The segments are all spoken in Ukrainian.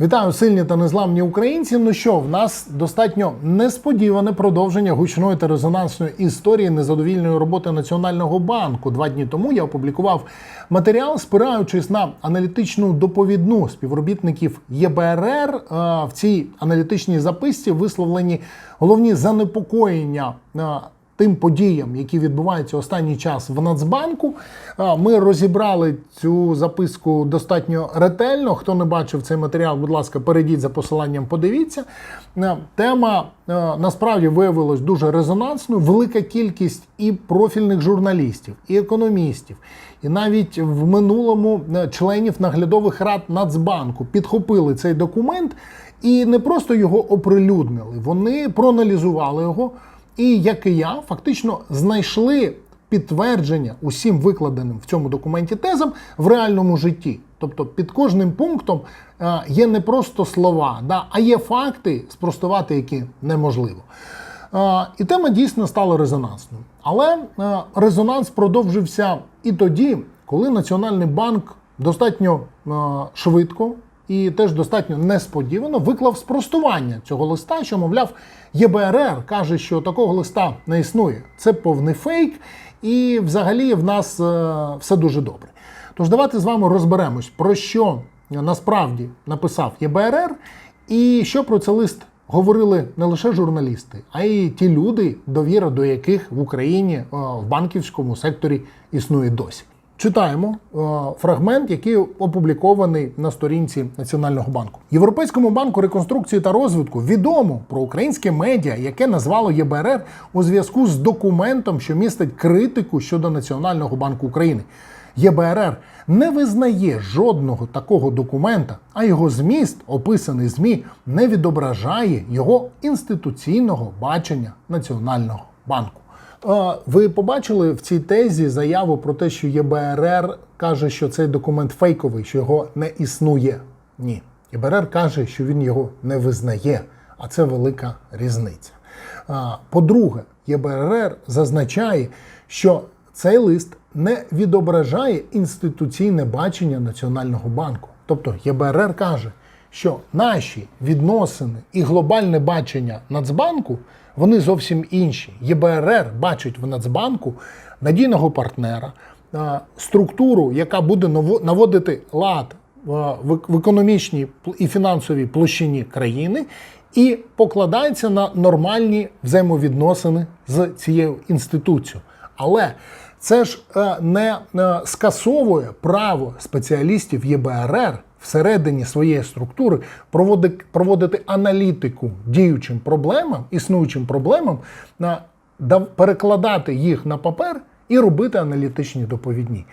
Вітаю сильні та незламні українці. Ну що, в нас достатньо несподіване продовження гучної та резонансної історії незадовільної роботи Національного банку. Два дні тому я опублікував матеріал, спираючись на аналітичну доповідну співробітників ЄБРР. Е, В цій аналітичній записці висловлені головні занепокоєння. Тим подіям, які відбуваються останній час в Нацбанку, ми розібрали цю записку достатньо ретельно. Хто не бачив цей матеріал, будь ласка, перейдіть за посиланням, подивіться. Тема насправді виявилась дуже резонансною. Велика кількість і профільних журналістів, і економістів, і навіть в минулому членів наглядових рад Нацбанку підхопили цей документ і не просто його оприлюднили, вони проаналізували його. І як і я, фактично знайшли підтвердження усім викладеним в цьому документі тезам в реальному житті. Тобто під кожним пунктом е, є не просто слова, да, а є факти, спростувати які неможливо. Е, І тема дійсно стала резонансною. Але е, резонанс продовжився і тоді, коли Національний банк достатньо швидко і теж достатньо несподівано виклав спростування цього листа, що, мовляв, ЄБРР каже, що такого листа не існує. Це повний фейк, і взагалі в нас е, все дуже добре. Тож давайте з вами розберемось, про що насправді написав ЄБРР, і що про цей лист говорили не лише журналісти, а й ті люди, довіра до яких в Україні е, в банківському секторі існує досі. Читаємо е, фрагмент, який опублікований на сторінці Національного банку. Європейському банку реконструкції та розвитку відомо про українське медіа, яке назвало ЄБРР у зв'язку з документом, що містить критику щодо Національного банку України. ЄБРР не визнає жодного такого документа, а його зміст, описаний ЗМІ, не відображає його інституційного бачення Національного банку. Ви побачили в цій тезі заяву про те, що ЄБРР каже, що цей документ фейковий, що його не існує. Ні. ЄБРР каже, що він його не визнає, а це велика різниця. По-друге, ЄБРР зазначає, що цей лист не відображає інституційне бачення Національного банку. Тобто ЄБРР каже, що наші відносини і глобальне бачення Нацбанку вони зовсім інші. ЄБРР бачить в Нацбанку надійного партнера, структуру, яка буде наводити лад в економічній і фінансовій площині країни і покладається на нормальні взаємовідносини з цією інституцією. Але це ж е, не е, скасовує право спеціалістів ЄБРР всередині своєї структури проводити, аналітику діючим проблемам, існуючим проблемам, на перекладати їх на папер і робити аналітичні доповідні.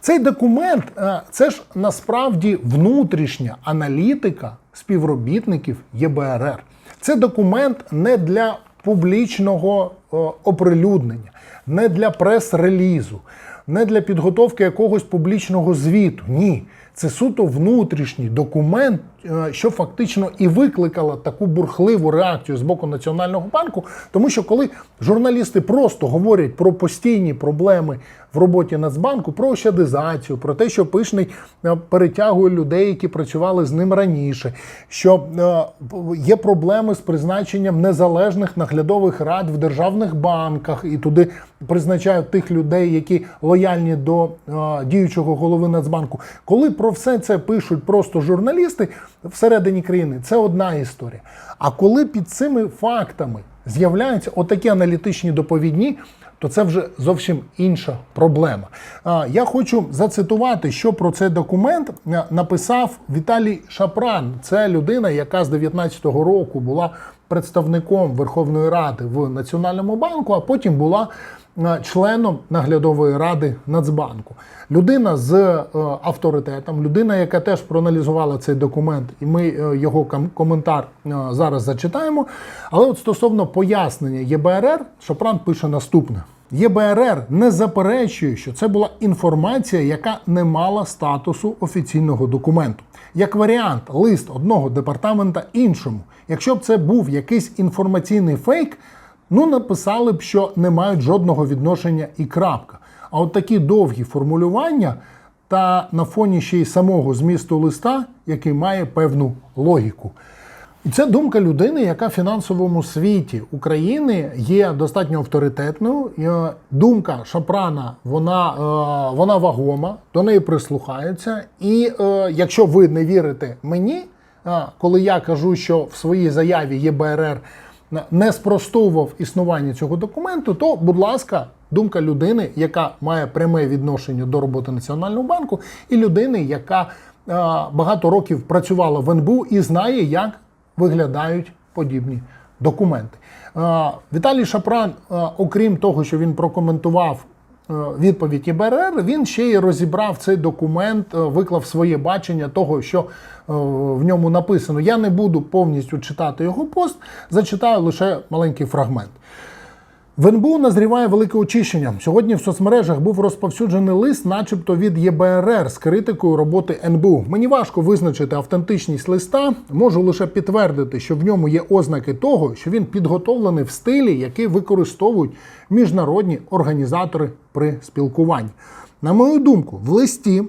Цей документ е, це ж насправді внутрішня аналітика співробітників ЄБРР. Це документ не для публічного е, оприлюднення, не для прес-релізу, не для підготовки якогось публічного звіту. Ні. Це суто внутрішній документ, що фактично і викликало таку бурхливу реакцію з боку Національного банку, тому що коли журналісти просто говорять про постійні проблеми в роботі Нацбанку, про ощадизацію, про те, що пишний е, перетягує людей, які працювали з ним раніше, що е, є проблеми з призначенням незалежних наглядових рад в державних банках, і туди призначають тих людей, які лояльні до е, діючого голови Нацбанку. Коли про все це пишуть просто журналісти всередині країни, це одна історія. А коли під цими фактами з'являються отакі аналітичні доповідні, то це вже зовсім інша проблема. Я хочу зацитувати, що про цей документ е, написав Віталій Шапран. Це людина, яка з 19-го року була представником Верховної Ради в Національному банку, а потім була членом наглядової ради Нацбанку. Людина з е, авторитетом, людина, яка теж проаналізувала цей документ, і ми е, його коментар е, зараз зачитаємо. Але от стосовно пояснення ЄБРР, Шапран пише наступне. ЄБРР не заперечує, що це була інформація, яка не мала статусу офіційного документу. Як варіант, лист одного департамента іншому. Якщо б це був якийсь інформаційний фейк, ну написали б, що не мають жодного відношення і крапка. А от такі довгі формулювання та на фоні ще й самого змісту листа, який має певну логіку. І це думка людини, яка в фінансовому світі України є достатньо авторитетною. Е, Думка Шапрана вона, е, вона вагома, до неї прислухаються. І е, якщо ви не вірите мені, коли я кажу, що в своїй заяві ЄБРР не спростовував існування цього документу, то, будь ласка, думка людини, яка має пряме відношення до роботи Національного банку, і людини, яка е, багато років працювала в НБУ і знає, як виглядають подібні документи. Е, Віталій Шапран, е, окрім того, що він прокоментував відповідь ІБРР, він ще й розібрав цей документ, е, виклав своє бачення того, що е, в ньому написано. Я не буду повністю читати його пост, зачитаю лише маленький фрагмент. В НБУ назріває велике очищення. Сьогодні в соцмережах був розповсюджений лист, начебто від ЄБРР з критикою роботи НБУ. Мені важко визначити автентичність листа. Можу лише підтвердити, що в ньому є ознаки того, що він підготовлений в стилі, який використовують міжнародні організатори при спілкуванні. На мою думку, в листі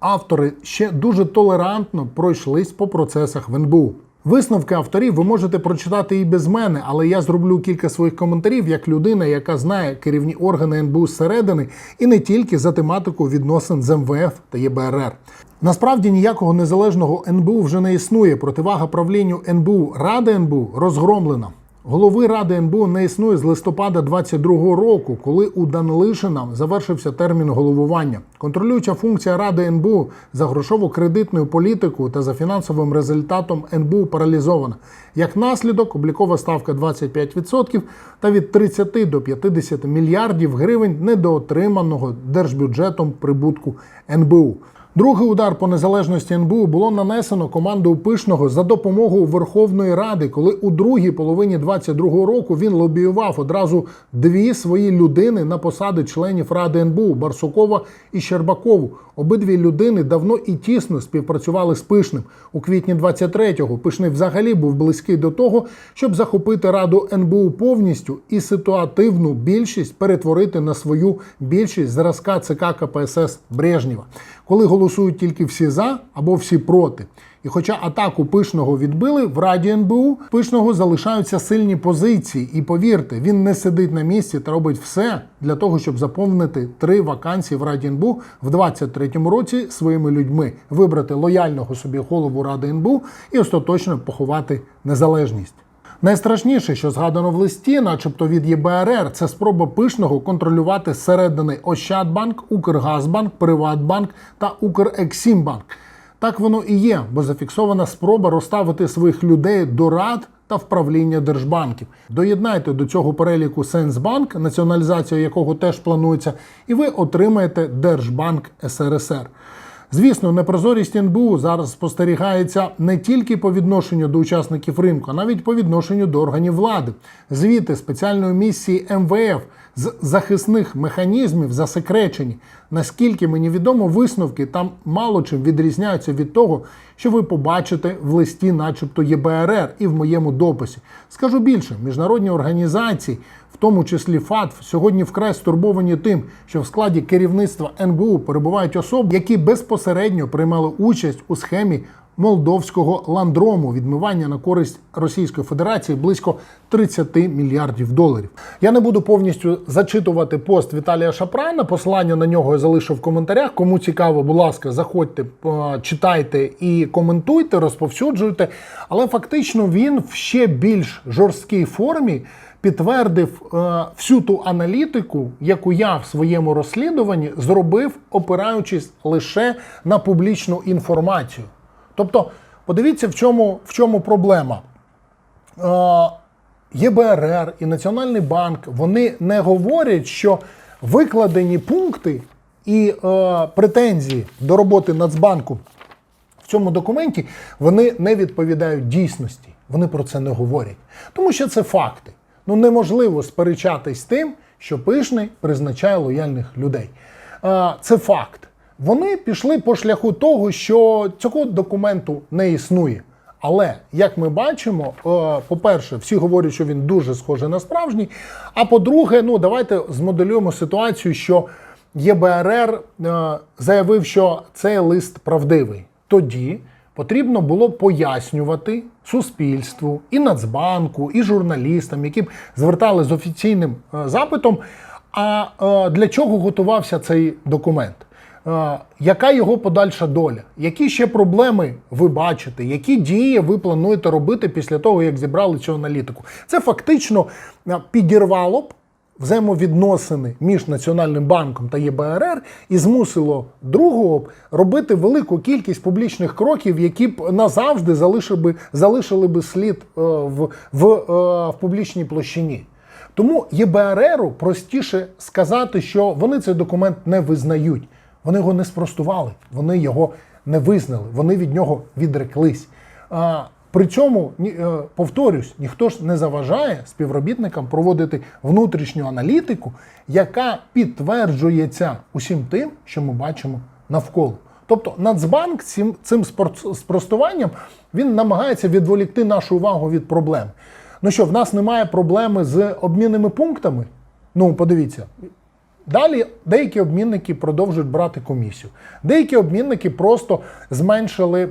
автори ще дуже толерантно пройшлись по процесах в НБУ. Висновки авторів ви можете прочитати і без мене, але я зроблю кілька своїх коментарів як людина, яка знає керівні органи НБУ зсередини і не тільки за тематику відносин з МВФ та ЄБРР. Насправді ніякого незалежного НБУ вже не існує. Противага правлінню НБУ Ради НБУ розгромлена. Голови Ради НБУ не існує з листопада 22-го року, коли у Данилишина завершився термін головування. Контролююча функція Ради НБУ за грошово-кредитною політикою та за фінансовим результатом НБУ паралізована. Як наслідок, облікова ставка 25% та від 30 до 50 мільярдів гривень недоотриманого держбюджетом прибутку НБУ. Другий удар по незалежності НБУ було нанесено командою Пишного за допомогою Верховної Ради, коли у другій половині 22-го року він лобіював одразу дві свої людини на посади членів Ради НБУ Барсукова і Щербакову. Обидві людини давно і тісно співпрацювали з Пишним. У квітні 23-го Пишний взагалі був близький до того, щоб захопити Раду НБУ повністю і ситуативну більшість перетворити на свою більшість зразка ЦК КПСС Брежнєва, коли голосують тільки всі за або всі проти. І хоча атаку пишного відбили, в Раді НБУ пишного залишаються сильні позиції. І повірте, він не сидить на місці та робить все для того, щоб заповнити три вакансії в Раді НБУ в 23-му році своїми людьми, вибрати лояльного собі голову Ради НБУ і остаточно поховати незалежність. Найстрашніше, що згадано в листі, начебто від ЄБРР, це спроба пишного контролювати зсередини Ощадбанк, Укргазбанк, Приватбанк та Укрексімбанк. Так воно і є, бо зафіксована спроба розставити своїх людей до рад та в правління держбанків. Доєднайте до цього переліку Сенсбанк, націоналізація якого теж планується, і ви отримаєте Держбанк СРСР. Звісно, непрозорість НБУ зараз спостерігається не тільки по відношенню до учасників ринку, а навіть по відношенню до органів влади. Звіти спеціальної місії МВФ з захисних механізмів засекречені. Наскільки мені відомо, висновки там мало чим відрізняються від того, що ви побачите в листі, начебто ЄБРР, і в моєму дописі. Скажу більше, міжнародні організації, в тому числі ФАТФ, сьогодні вкрай стурбовані тим, що в складі керівництва НБУ перебувають особи, які безпосередньо приймали участь у схемі молдовського ландрому відмивання на користь Російської Федерації близько 30 мільярдів доларів. Я не буду повністю зачитувати пост Віталія Шапрана. Посилання на нього я залишу в коментарях. Кому цікаво, будь ласка, заходьте, е, читайте і коментуйте, розповсюджуйте. Але фактично він в ще більш жорсткій формі. Підтвердив е, всю ту аналітику, яку я в своєму розслідуванні зробив, опираючись лише на публічну інформацію. Тобто, подивіться, в чому, в чому проблема. Е, ЄБРР і Національний банк вони не говорять, що викладені пункти і е, претензії до роботи Нацбанку в цьому документі вони не відповідають дійсності. Вони про це не говорять. Тому що це факти. Ну неможливо сперечатись тим, що пишний призначає лояльних людей. Е, Це факт. Вони пішли по шляху того, що цього документу не існує. Але як ми бачимо, е, по-перше, всі говорять, що він дуже схожий на справжній. А по-друге, ну давайте змоделюємо ситуацію, що ЄБРР е, заявив, що цей лист правдивий. Тоді потрібно було пояснювати суспільству і Нацбанку, і журналістам, які б звертали з офіційним е, запитом. А для чого готувався цей документ? Е, Яка його подальша доля? Які ще проблеми ви бачите? Які дії ви плануєте робити після того, як зібрали цю аналітику? Це фактично е, підірвало б взаємовідносини між Національним банком та ЄБРР і змусило другого б робити велику кількість публічних кроків, які б назавжди залишили би, залишили би слід е, в, в, в публічній площині. Тому ЄБРРу простіше сказати, що вони цей документ не визнають. Вони його не спростували, вони його не визнали, вони від нього відреклись. А, При цьому, е, повторюсь, ніхто ж не заважає співробітникам проводити внутрішню аналітику, яка підтверджується усім тим, що ми бачимо навколо. Тобто Нацбанк цим, цим спростуванням він намагається відволікти нашу увагу від проблем. Ну що, в нас немає проблеми з обмінними пунктами? Ну, подивіться. Далі деякі обмінники продовжують брати комісію. Деякі обмінники просто зменшили е,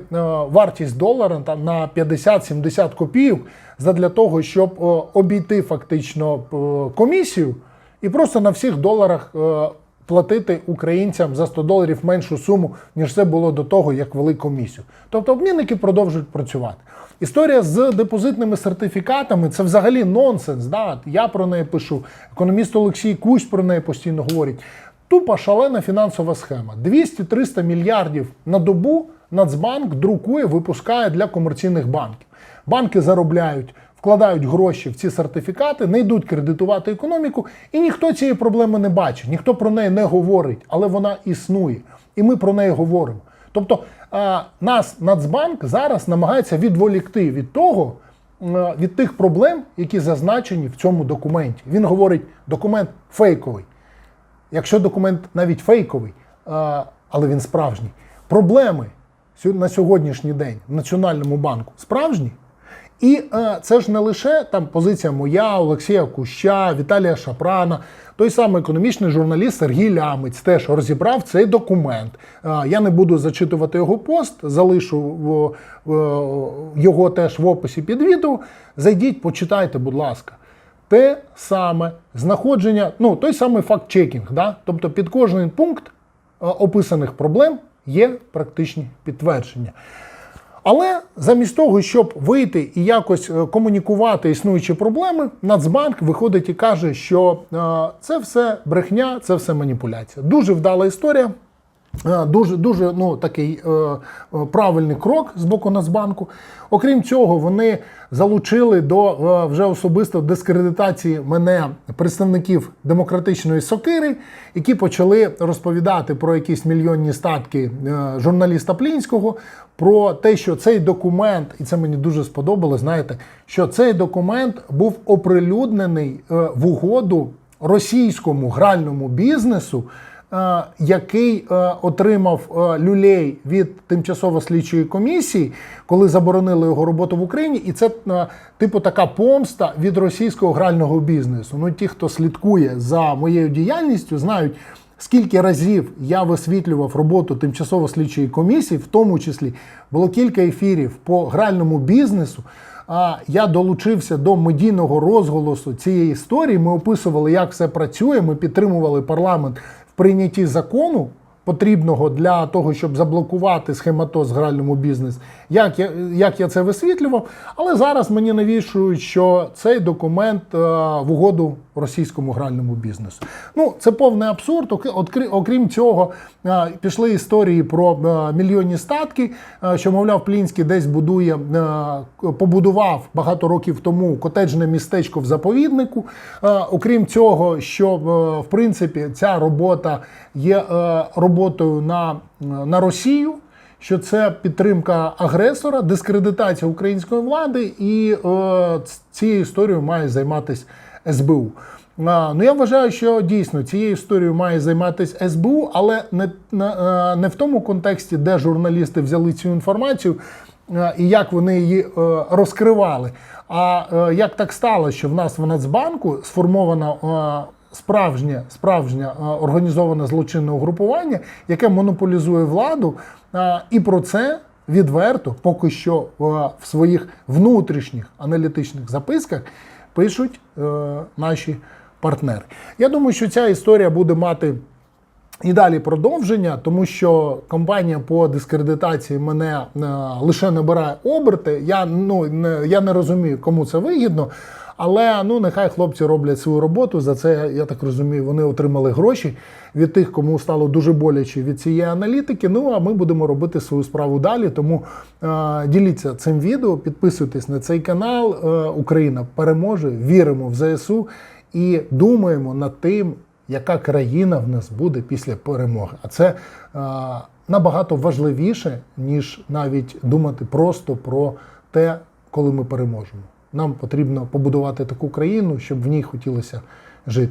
вартість долара на 50-70 копійок задля того, щоб е, обійти фактично е, комісію і просто на всіх доларах платити українцям за 100 доларів меншу суму, ніж це було до того, як вели комісію. Тобто обмінники продовжують працювати. Історія з депозитними сертифікатами це взагалі нонсенс. Да? Я про неї пишу. Економіст Олексій Кусь про неї постійно говорить. Тупа шалена фінансова схема. 200-300 мільярдів на добу Нацбанк друкує, випускає для комерційних банків. Банки заробляють, вкладають гроші в ці сертифікати, не йдуть кредитувати економіку, і ніхто цієї проблеми не бачить, ніхто про неї не говорить, але вона існує. І ми про неї говоримо. Тобто нас Нацбанк зараз намагається відволікти від того, від тих проблем, які зазначені в цьому документі. Він говорить, документ фейковий. Якщо документ навіть фейковий, але він справжній, проблеми на сьогоднішній день в Національному банку справжні. І е, це ж не лише там позиція моя, Олексія Куща, Віталія Шапрана. Той самий економічний журналіст Сергій Лямець теж розібрав цей документ. Е, я не буду зачитувати його пост, залишу в, в- його теж в описі під відео. Зайдіть, почитайте, будь ласка. Те саме знаходження, ну той самий факт-чекінг. Да? Тобто під кожен пункт е, описаних проблем є практичні підтвердження. Але замість того, щоб вийти і якось е, комунікувати існуючі проблеми, Нацбанк виходить і каже, що е, це все брехня, це все маніпуляція. Дуже вдала історія. Е, Дуже дуже ну такий е, е, правильний крок з боку Нацбанку. Окрім цього, вони залучили до е, вже особисто дискредитації мене представників демократичної сокири, які почали розповідати про якісь мільйонні статки е, журналіста Плінського, про те, що цей документ, і це мені дуже сподобалось, знаєте, що цей документ був оприлюднений е, в угоду російському гральному бізнесу який е, отримав е, люлей від тимчасово слідчої комісії, коли заборонили його роботу в Україні, і це е, типу така помста від російського грального бізнесу. Ну, ті, хто слідкує за моєю діяльністю, знають. Скільки разів я висвітлював роботу тимчасово слідчої комісії, в тому числі було кілька ефірів по гральному бізнесу. А я долучився до медійного розголосу цієї історії. Ми описували, як все працює. Ми підтримували парламент в прийнятті закону, потрібного для того, щоб заблокувати схематоз гральному бізнес. Як я, як я це висвітлював, але зараз мені навішують, що цей документ е, в угоду російському гральному бізнесу. Ну, це повний абсурд. Ок- Окрім цього, е, пішли історії про е, мільйонні статки, що, мовляв, Плінський десь будує, побудував багато років тому котеджне містечко в заповіднику. Окрім цього, що в принципі ця робота є е, роботою на, на Росію. Що це підтримка агресора, дискредитація української влади, і е, цією історією має займатися СБУ. А, ну я вважаю, що дійсно цією історією має займатися СБУ, але не, на- е, не в тому контексті, де журналісти взяли цю інформацію е, і як вони її е, розкривали. А е, як так сталося, що в нас в Нацбанку сформована справжнє, справжнє е, організоване злочинне угрупування, яке монополізує владу, е, і про це відверто поки що е, в своїх внутрішніх аналітичних записках пишуть наші партнери. Я думаю, що ця історія буде мати і далі продовження, тому що компанія по дискредитації мене е, лише набирає оберти. Я ну не я не розумію, кому це вигідно. Але ну нехай хлопці роблять свою роботу. За це я так розумію, вони отримали гроші від тих, кому стало дуже боляче від цієї аналітики. Ну а ми будемо робити свою справу далі. Тому е, діліться цим відео, підписуйтесь на цей канал. Е, Україна переможе, віримо в ЗСУ і думаємо над тим, яка країна в нас буде після перемоги. А це е, набагато важливіше, ніж навіть думати просто про те, коли ми переможемо. Нам потрібно побудувати таку країну, щоб в ній хотілося жити.